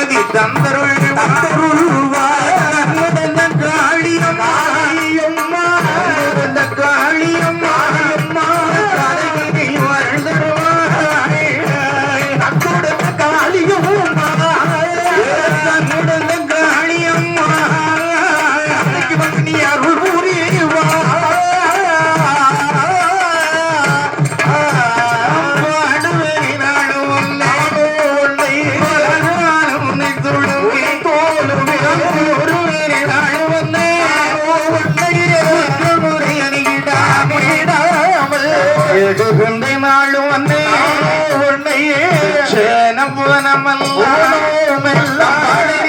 தந்தி தந்தருள் விடாமல் எழுகின்ற நாளும் வந்தே உன்னையே சேன புவனமல்ல உலகமெல்லாம்